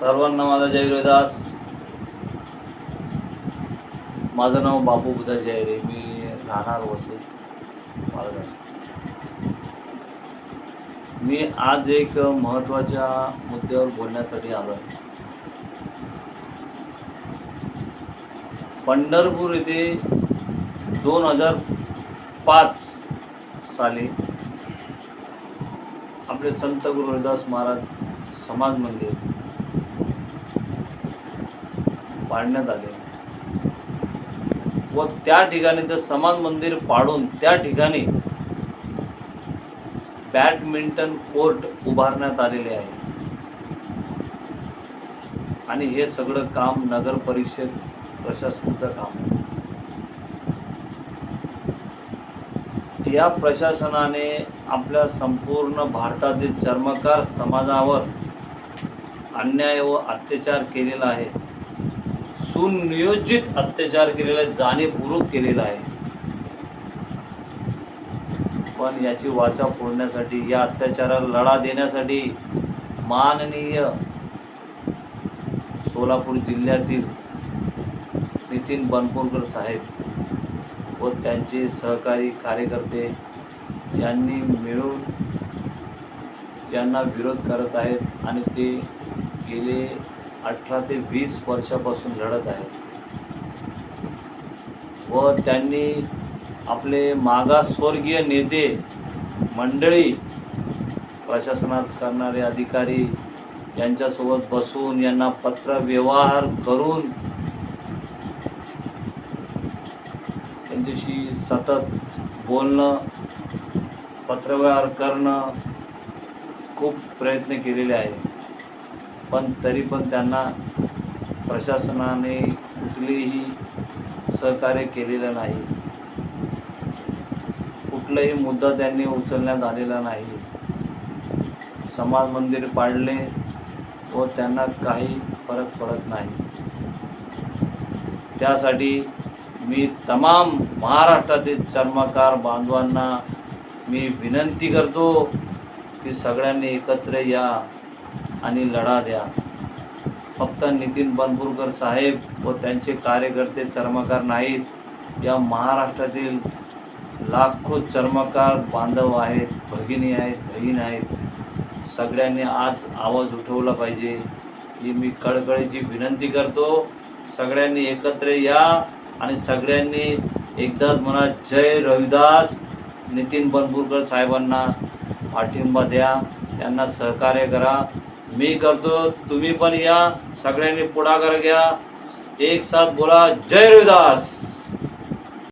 सर्वांना माझा जय रोहिदास माझं नाव बाबू बुधा जयरे मी राहणार वसे माळगाव मी आज एक महत्त्वाच्या मुद्द्यावर बोलण्यासाठी आलो आहे पंढरपूर येथे दोन हजार पाच साली आपले संत गुरु महाराज समाज मंदिर पाडण्यात आले. व त्या ठिकाणी ते समाज मंदिर पाडून त्या ठिकाणी बॅडमिंटन कोर्ट उभारण्यात आलेले आहे. आणि हे सगळं काम नगर परिषद प्रशासनाचं काम आहे. या प्रशासनाने आपल्या संपूर्ण भारतातील चर्मकार समाजावर अन्याय व अत्याचार केलेला आहे. सुनियोजित अत्याचार केलेला आहे जाणीवपूर्वक केलेला आहे. पण याची वाचा फोडण्यासाठी या अत्याचाराला लढा देण्यासाठी माननीय सोलापूर जिल्ह्यातील नितीन बनपूरकर साहेब व त्यांचे सहकारी कार्यकर्ते यांनी मिळून यांना विरोध करत आहेत आणि ते गेले अठरा ते वीस वर्षापासून लढत आहेत व त्यांनी आपले मागासवर्गीय नेते मंडळी प्रशासनात करणारे अधिकारी यांच्यासोबत बसून यांना पत्रव्यवहार करून त्यांच्याशी सतत बोलणं पत्रव्यवहार करणं खूप प्रयत्न केलेले आहे पण तरी पण त्यांना प्रशासनाने कुठलेही सहकार्य केलेलं नाही. कुठलाही मुद्दा त्यांनी उचलण्यात आलेला नाही. समाज मंदिर पाडले व त्यांना काही फरक पडत नाही. त्यासाठी मी तमाम महाराष्ट्रातील चर्मकार बांधवांना मी विनंती करतो की सगळ्यांनी एकत्र या. आणि लढा द्या. फक्त नितीन बनपूरकर साहेब व त्यांचे कार्यकर्ते चर्मकार नाहीत. या महाराष्ट्रातील लाखो चर्मकार बांधव आहेत भगिनी आहेत बहीण आहेत. सगळ्यांनी आज आवाज उठवला पाहिजे. ही मी कळकळीची विनंती करतो. सगळ्यांनी एकत्र या आणि सगळ्यांनी एकदाच म्हणा जय रविदास नितीन बनपूरकर साहेबांना पाठिंबा द्या. त्यांना सहकार्य करा. मी करतो तुम्ही पण या सगळ्यांनी पुढाकार घ्या. एक साथ बोला जय रविदास.